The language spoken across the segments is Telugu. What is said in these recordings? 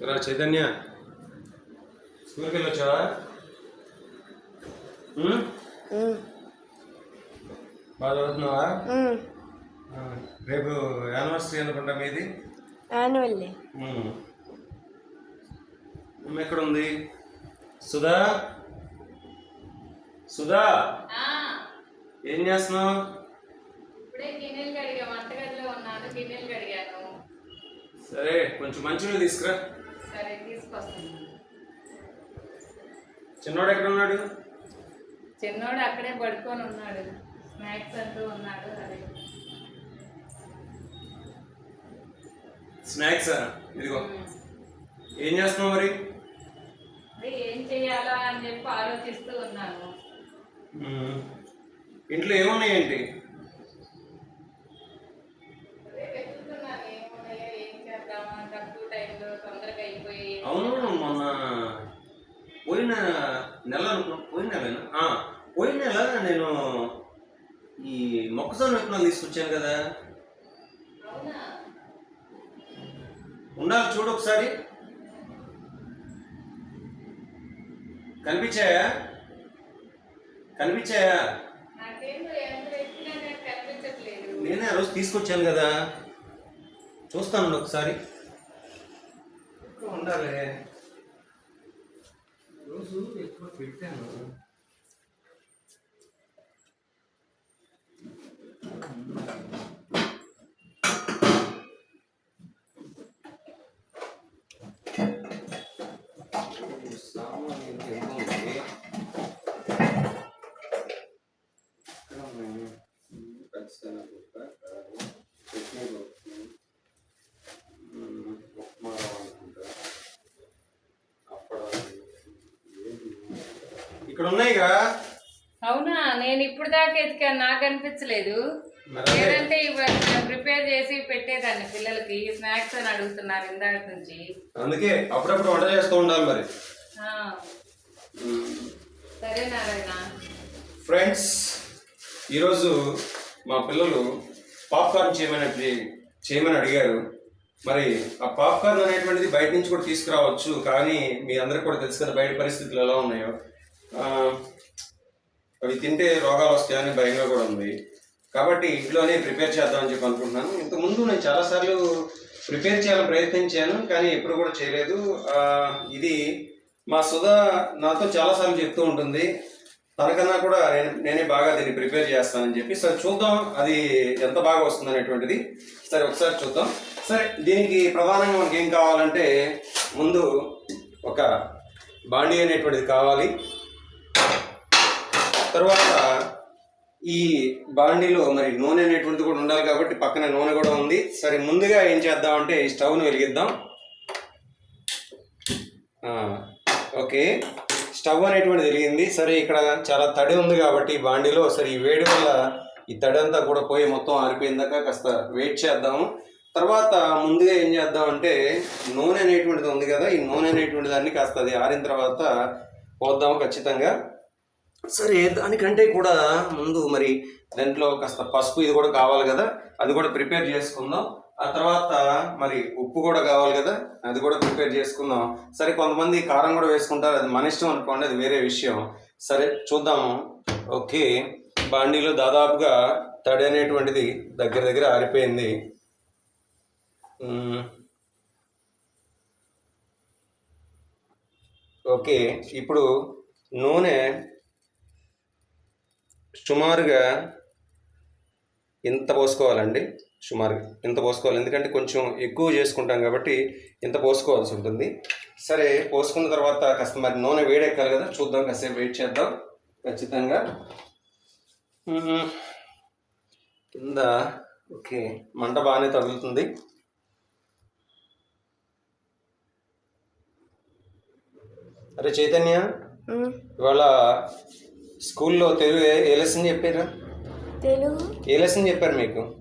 రా చైతన్య. స్కూల్కి వెళ్ళొచ్చావా? బాగా చదువుతున్నావా రేపు యానివర్సరీ అనుకుంటా మీది? యాన్యువల్ ఎక్కడ ఉంది సుధా? సుధా? ఆ, ఏం చేస్తున్నావు? సరే కొంచెం మంచినీళ్ళు తీసుకురా. సరే తీసుకొస్తాను. చిన్నోడు ఎక్కడ ఉన్నాడు? చిన్నోడు అక్కడే పడుకొని ఉన్నాడు. స్నాక్స్ అంటూ ఉన్నాడు అదే. స్నాక్స్ ఇదిగో. ఏం చేస్తున్నావు మరి? అదే ఏం చెయ్యాలా అని చెప్పి ఆలోచిస్తూ ఉన్నాను. ఇంట్లో ఏమున్నాయేంటి పోయిన నెల అనుకో పోయిన నెల పోయిన నెల నేను ఈ మొక్కజొన్న విత్తనాలు తీసుకొచ్చాను కదా. ఉండాలి చూడు ఒకసారి. కనిపించాయా? కనిపించాయా? నేనే ఆ రోజు తీసుకొచ్చాను కదా. చూస్తాను ఒకసారి. ఉండాలి. 对这样的。ఇక్కడ ఉన్నాయిగా అవునా నేను ఇప్పుడు దాకా ఎతికాను నాకు అనిపించలేదు. లేదంటే ఇవన్నీ ప్రిపేర్ చేసి పెట్టేదాన్ని పిల్లలకి స్నాక్స్ అని అడుగుతున్నారు ఇందాక నుంచి. అందుకే అప్పుడప్పుడు వంట చేస్తూ ఉండాలి మరి. సరే నారాయణ. ఫ్రెండ్స్ ఈరోజు మా పిల్లలు పాప్కార్న్ చేయమని చేయమని అడిగారు. మరి ఆ పాప్కార్న్ అనేటువంటిది బయట నుంచి కూడా తీసుకురావచ్చు కానీ మీ అందరికి కూడా తెలుసు కదా బయట పరిస్థితులు ఎలా ఉన్నాయో. అవి తింటే రోగాలు వస్తాయని భయంగా కూడా ఉంది. కాబట్టి ఇంట్లోనే ప్రిపేర్ చేద్దామని చెప్పి అనుకుంటున్నాను. ఇంతకుముందు నేను చాలాసార్లు ప్రిపేర్ చేయాలని ప్రయత్నించాను కానీ ఎప్పుడు కూడా చేయలేదు. ఇది మా సుధా నాతో చాలాసార్లు చెప్తూ ఉంటుంది. తనకన్నా కూడా నేను నేనే బాగా దీన్ని ప్రిపేర్ చేస్తానని చెప్పి. సరే చూద్దాం అది ఎంత బాగా వస్తుంది అనేటువంటిది. సరే ఒకసారి చూద్దాం. సరే దీనికి ప్రధానంగా మనకి ఏం కావాలంటే ముందు ఒక బాండీ అనేటువంటిది కావాలి. తర్వాత ఈ బాండీలో మరి నూనె అనేటువంటిది కూడా ఉండాలి కాబట్టి పక్కన నూనె కూడా ఉంది. సరే ముందుగా ఏం చేద్దామంటే ఈ స్టవ్ని వెలిగిద్దాం. ఓకే. స్టవ్ అనేటువంటిది వెలిగింది. సరే ఇక్కడ చాలా తడి ఉంది కాబట్టి ఈ బాండీలో సరే ఈ వేడి వల్ల ఈ తడి అంతా కూడా పోయి మొత్తం ఆరిపోయిందాక కాస్త వెయిట్ చేద్దాము. తర్వాత ముందుగా ఏం చేద్దామంటే నూనె అనేటువంటిది ఉంది కదా ఈ నూనె అనేటువంటి దాన్ని కాస్త అది ఆరిన తర్వాత పోద్దాము ఖచ్చితంగా. సరే దానికంటే కూడా ముందు మరి దాంట్లో కాస్త పసుపు ఇది కూడా కావాలి కదా అది కూడా ప్రిపేర్ చేసుకుందాం. ఆ తర్వాత మరి ఉప్పు కూడా కావాలి కదా అది కూడా ప్రిపేర్ చేసుకుందాం. సరే కొంతమంది కారం కూడా వేసుకుంటారు అది మన ఇష్టం అనుకోండి అది వేరే విషయం. సరే చూద్దాము ఓకే బాండీలో దాదాపుగా తడి అనేటువంటిది దగ్గర దగ్గర ఆరిపోయింది. ఓకే ఇప్పుడు నూనె సుమారుగా ఇంత పోసుకోవాలండి. సుమారుగా ఇంత పోసుకోవాలి. ఎందుకంటే కొంచెం ఎక్కువ చేసుకుంటాం కాబట్టి ఇంత పోసుకోవాల్సి ఉంటుంది. సరే పోసుకున్న తర్వాత కాస్త మరి నూనె వేడెక్కాలి కదా. చూద్దాం కాసేపు వెయిట్ చేద్దాం. ఖచ్చితంగా. కింద ఓకే మంట బాగానే తగులుతుంది. అరే చైతన్య ఇవాళ స్కూల్లో తెలుగు ఏ- ఏ లెసన్ చెప్పారు? తెలుగు. ఏ లెసన్ చెప్పారు మీకు?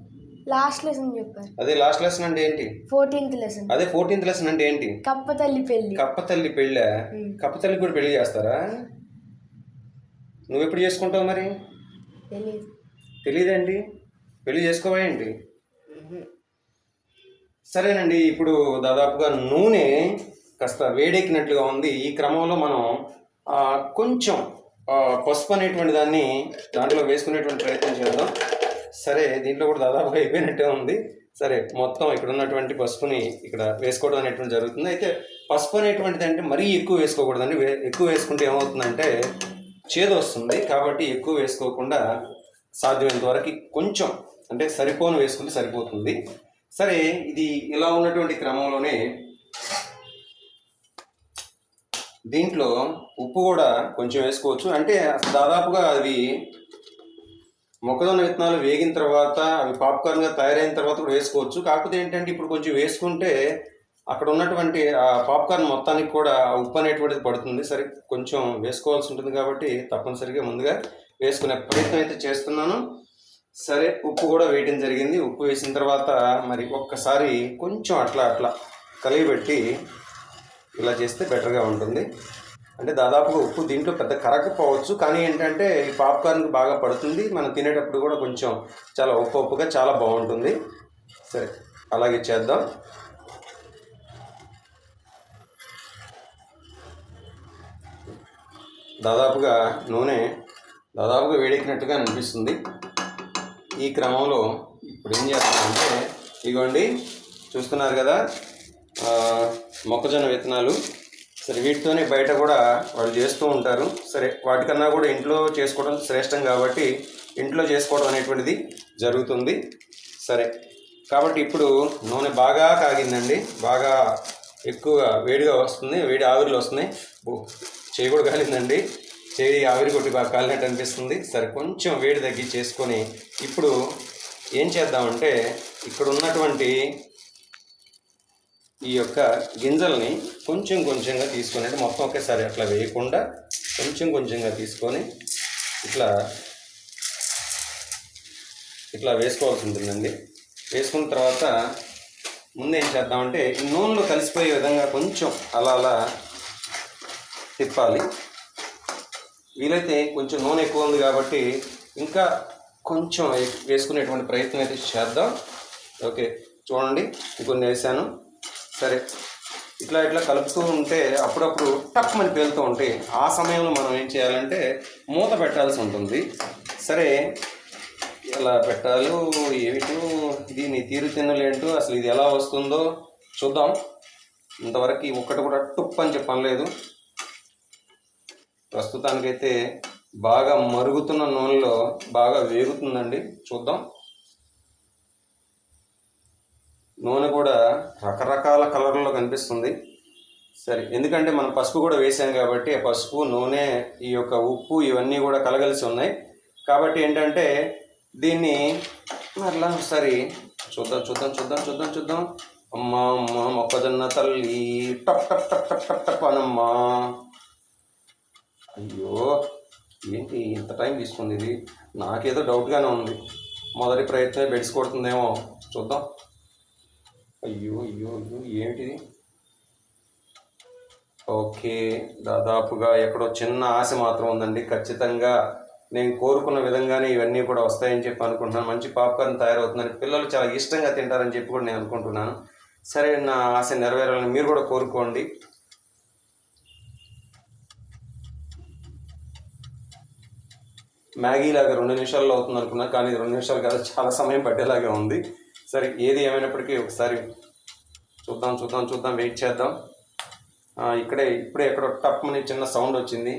లాస్ట్ లెసన్ చెప్పారు. అదే లాస్ట్ లెసన్ అంటే ఏంటి? ఫోర్టీన్త్ లెసన్ అదే ఫోర్టీన్త్ లెసన్ అంటే ఏంటి? కప్పతల్లి పెళ్ళి కప్పతల్లి పెళ్ళ? కప్పతల్లి కూడా పెళ్ళి చేస్తారా? నువ్వు ఎప్పుడు చేసుకుంటావు మరి? తెలియదు తెలియదండి పెళ్ళి చేసుకోవా ఏంటి? సరేనండి ఇప్పుడు దాదాపుగా నూనె కాస్త వేడెక్కినట్లుగా ఉంది. ఈ క్రమంలో మనం ఆ, కొంచెం పసుపు అనేటువంటి దాన్ని దాంట్లో వేసుకునేటువంటి ప్రయత్నం చేద్దాం. సరే దీంట్లో కూడా దాదాపు అయిపోయినట్టే ఉంది. సరే మొత్తం ఇక్కడ ఉన్నటువంటి పసుపుని ఇక్కడ వేసుకోవడం అనేటువంటి జరుగుతుంది. అయితే పసుపు అనేటువంటిది అంటే మరీ ఎక్కువ వేసుకోకూడదండి. వే- ఎక్కువ వేసుకుంటే ఏమవుతుందంటే చేదు వస్తుంది. కాబట్టి ఎక్కువ వేసుకోకుండా సాధ్యమైనంత వరకు కొంచెం అంటే సరిపోను వేసుకుంటే సరిపోతుంది. సరే ఇది ఇలా ఉన్నటువంటి క్రమంలోనే దీంట్లో ఉప్పు కూడా కొంచెం వేసుకోవచ్చు. అంటే దాదాపుగా అవి మొక్కజొన్న విత్తనాలు వేగిన తర్వాత అవి పాప్కార్న్గా తయారైన తర్వాత కూడా వేసుకోవచ్చు. కాకపోతే ఏంటంటే ఇప్పుడు కొంచెం వేసుకుంటే అక్కడ ఉన్నటువంటి ఆ పాప్కార్న్ మొత్తానికి కూడా ఆ ఉప్పు అనేటువంటిది పడుతుంది. సరే కొంచెం వేసుకోవాల్సి ఉంటుంది కాబట్టి తప్పనిసరిగా ముందుగా వేసుకునే ప్రయత్నం అయితే చేస్తున్నాను. సరే ఉప్పు కూడా వేయడం జరిగింది. ఉప్పు వేసిన తర్వాత మరి ఒక్కసారి కొంచెం అట్లా అట్లా కలిగిపెట్టి ఇలా చేస్తే బెటర్గా ఉంటుంది. అంటే దాదాపుగా ఉప్పు దీంట్లో పెద్ద కరగకపోవచ్చు. కానీ ఏంటంటే ఈ పాప్కార్న్కి బాగా పడుతుంది. మనం తినేటప్పుడు కూడా కొంచెం చాలా ఉప్పు ఉప్పుగా చాలా బాగుంటుంది. సరే అలాగే చేద్దాం. దాదాపుగా నూనె దాదాపుగా వేడెక్కినట్టుగా అనిపిస్తుంది. ఈ క్రమంలో ఇప్పుడు ఏం చేస్తామంటే ఇదిగోండి చూస్తున్నారు కదా? మొక్కజొన్న విత్తనాలు. సరే వీటితోనే బయట కూడా వాళ్ళు చేస్తూ ఉంటారు. సరే వాటికన్నా కూడా ఇంట్లో చేసుకోవడం శ్రేష్టం కాబట్టి ఇంట్లో చేసుకోవడం అనేటువంటిది జరుగుతుంది. సరే కాబట్టి ఇప్పుడు నూనె బాగా కాగిందండి. బాగా ఎక్కువగా వేడిగా వస్తుంది. వేడి ఆవిరిలో వస్తున్నాయి చేయి కూడా కాలిందండి. చేయి ఆవిరి కొట్టి బాగా కాలినట్టు అనిపిస్తుంది. సరే కొంచెం వేడి తగ్గి చేసుకొని ఇప్పుడు ఏం చేద్దామంటే ఇక్కడ ఉన్నటువంటి ఈ యొక్క గింజల్ని కొంచెం కొంచెంగా తీసుకొని అంటే మొత్తం ఒకేసారి అట్లా వేయకుండా కొంచెం కొంచెంగా తీసుకొని ఇట్లా ఇట్లా వేసుకోవాల్సి ఉంటుందండి. వేసుకున్న తర్వాత ముందు ఏం చేద్దామంటే ఈ నూనెలో కలిసిపోయే విధంగా కొంచెం అలా అలా తిప్పాలి. వీలైతే కొంచెం నూనె ఎక్కువ ఉంది కాబట్టి ఇంకా కొంచెం వేసుకునేటువంటి ప్రయత్నం అయితే చేద్దాం. ఓకే చూడండి ఇంకొన్ని వేసాను. సరే. ఇట్లా ఇట్లా కలుపుతూ ఉంటే అప్పుడప్పుడు టక్మని పేలుతూ ఉంటే ఆ సమయంలో మనం ఏం చేయాలంటే మూత పెట్టాల్సి ఉంటుంది. సరే. ఎలా పెట్టాలో ఏమిటో దీని తీరు తిన్నలేంటో అసలు ఇది ఎలా వస్తుందో చూద్దాం. ఇంతవరకు ఒక్కటి కూడా టుప్ అని చెప్పనలేదు ప్రస్తుతానికైతే బాగా మరుగుతున్న నూనెలో బాగా వేగుతుందండి. చూద్దాం. నూనె కూడా రకరకాల కలర్లో కనిపిస్తుంది. సరే ఎందుకంటే మనం పసుపు కూడా వేసాం కాబట్టి ఆ పసుపు నూనె ఈ యొక్క ఉప్పు ఇవన్నీ కూడా కలగలిసి ఉన్నాయి. కాబట్టి ఏంటంటే దీన్ని మరలా ఒకసారి చూద్దాం చూద్దాం చూద్దాం చూద్దాం చూద్దాం. అమ్మా అమ్మ మొక్కజొన్న తల్లి టప్ టప్ టప్ టప్ టప్ టప్ అనమ్మా. అయ్యో ఏంటి ఇంత టైం తీసుకుంది ఇది? నాకేదో డౌట్గానే ఉంది. మొదటి ప్రయత్నమే బెడ్స్ కొడుతుందేమో. చూద్దాం. అయ్యో అయ్యో అయ్యో ఏంటిది ఓకే దాదాపుగా ఎక్కడో చిన్న ఆశ మాత్రం ఉందండి. ఖచ్చితంగా నేను కోరుకున్న విధంగానే ఇవన్నీ కూడా వస్తాయని చెప్పి అనుకుంటున్నాను. మంచి పాప్కార్న్ తయారవుతుందని పిల్లలు చాలా ఇష్టంగా తింటారని చెప్పి కూడా నేను అనుకుంటున్నాను. సరే నా ఆశ నెరవేరాలని మీరు కూడా కోరుకోండి. మ్యాగీ లాగా రెండు నిమిషాల్లో అవుతుంది అనుకున్నా కానీ రెండు నిమిషాలు కాదు చాలా సమయం పట్టేలాగే ఉంది. సరే ఏది ఏమైనప్పటికీ ఒకసారి చూద్దాం చూద్దాం చూద్దాం వెయిట్ చేద్దాం. ఇక్కడే ఇప్పుడే ఎక్కడో టప్ అని చిన్న సౌండ్ వచ్చింది.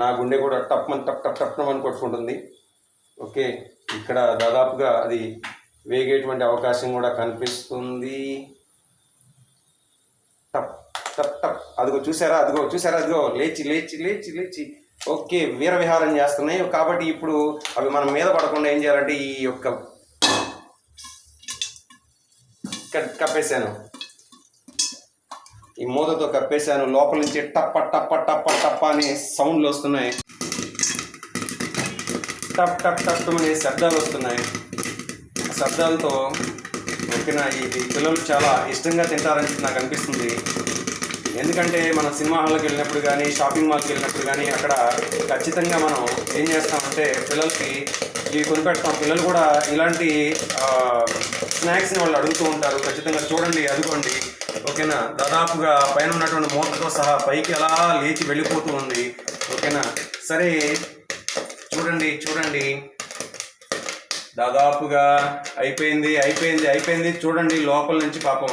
నా గుండె కూడా టప్ అని టప్ టప్ టప్ అని కొట్టుకుంటుంది. ఓకే ఇక్కడ దాదాపుగా అది వేగేటువంటి అవకాశం కూడా కనిపిస్తుంది. టప్ టప్ టప్. అదిగో చూసారా అదిగో చూసారా అదిగో. లేచి లేచి లేచి లేచి. ఓకే వీరవిహారం చేస్తున్నాయి. కాబట్టి ఇప్పుడు అవి మనం మీద పడకుండా ఏం చేయాలంటే ఈ యొక్క కప్పేశాను. ఈ మూతతో కప్పేశాను. లోపల నుంచి టప్ప టప్ప టప్ప టప్ప అనే సౌండ్లు వస్తున్నాయి. టప్ టప్ టప్ అనే శబ్దాలు వస్తున్నాయి. ఆ శబ్దాలతో ఓకేనా ఇది పిల్లలు చాలా ఇష్టంగా తింటారని నాకు అనిపిస్తుంది. ఎందుకంటే మనం సినిమా హాల్కి వెళ్ళినప్పుడు కానీ షాపింగ్ మాల్కి వెళ్ళినప్పుడు కానీ అక్కడ ఖచ్చితంగా మనం ఏం చేస్తామంటే పిల్లలకి ఇవి కొనిపెడతాం. పిల్లలు కూడా ఇలాంటి స్నాక్స్ని వాళ్ళు అడుగుతూ ఉంటారు. ఖచ్చితంగా చూడండి అదుకోండి ఓకేనా? దాదాపుగా పైన ఉన్నటువంటి మూతతో సహా పైకి అలా లేచి వెళ్ళిపోతూ ఉంది. ఓకేనా? సరే. చూడండి చూడండి. దాదాపుగా అయిపోయింది అయిపోయింది అయిపోయింది. చూడండి లోపల నుంచి పాపం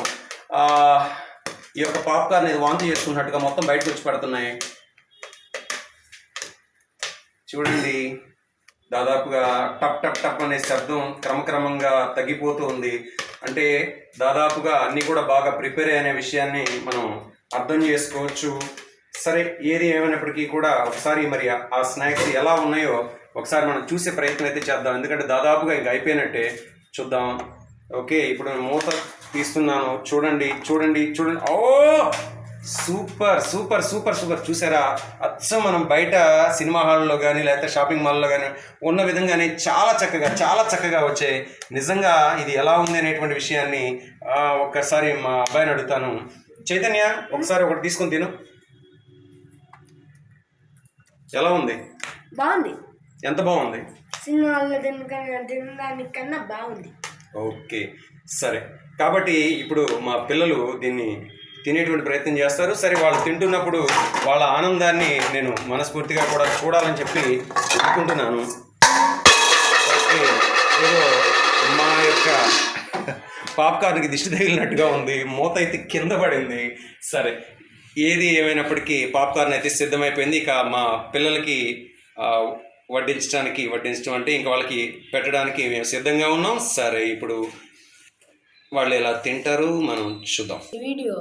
ఈ యొక్క పాప్కార్న్ ఇది వాంతి చేసుకున్నట్టుగా మొత్తం బయటకు వచ్చి పడుతున్నాయి. చూడండి. దాదాపుగా టప్ టప్ టప్ అనే శబ్దం క్రమక్రమంగా తగ్గిపోతూ ఉంది. అంటే దాదాపుగా అన్నీ కూడా బాగా ప్రిపేర్ అనే విషయాన్ని మనం అర్థం చేసుకోవచ్చు. సరే ఏది ఏమైనప్పటికీ కూడా ఒకసారి మరి ఆ- స్నాక్స్ ఎలా ఉన్నాయో ఒకసారి మనం చూసే ప్రయత్నం అయితే చేద్దాం. ఎందుకంటే దాదాపుగా ఇంక అయిపోయినట్టే. చూద్దాం. ఓకే ఇప్పుడు మూత తీస్తున్నాను. చూడండి చూడండి చూడండి. ఓ! Super super super super. చూసారా? అచ్చం మనం బయట సినిమా హాల్లో కానీ లేకపోతే షాపింగ్ మాల్లో కానీ ఉన్న విధంగానే చాలా చక్కగా చాలా చక్కగా వచ్చాయి నిజంగా ఇది ఎలా ఉంది అనేటువంటి విషయాన్ని ఒక్కసారి మా అబ్బాయిని అడుగుతాను. చైతన్య ఒకసారి ఒకటి తీసుకొని తిను. ఎలా ఉంది? బాగుంది. ఎంత బాగుంది? తినడానికన్నా బాగుంది. ఓకే. సరే. కాబట్టి ఇప్పుడు మా పిల్లలు దీన్ని తినేటువంటి ప్రయత్నం చేస్తారు. సరే వాళ్ళు తింటున్నప్పుడు వాళ్ళ ఆనందాన్ని నేను మనస్ఫూర్తిగా కూడా చూడాలని చెప్పి అనుకుంటున్నాను. ఏదో మా యొక్క పాప్కార్న్కి దిష్టి తగిలినట్టుగా ఉంది. మూత అయితే కింద పడింది. సరే ఏది ఏమైనప్పటికీ పాప్కార్న్ అయితే సిద్ధమైపోయింది. ఇక మా పిల్లలకి వడ్డించడానికి వడ్డించడం అంటే ఇంకా వాళ్ళకి పెట్టడానికి మేము సిద్ధంగా ఉన్నాం. సరే ఇప్పుడు వాళ్ళు ఎలా తింటారు మనం చూద్దాం. వీడియో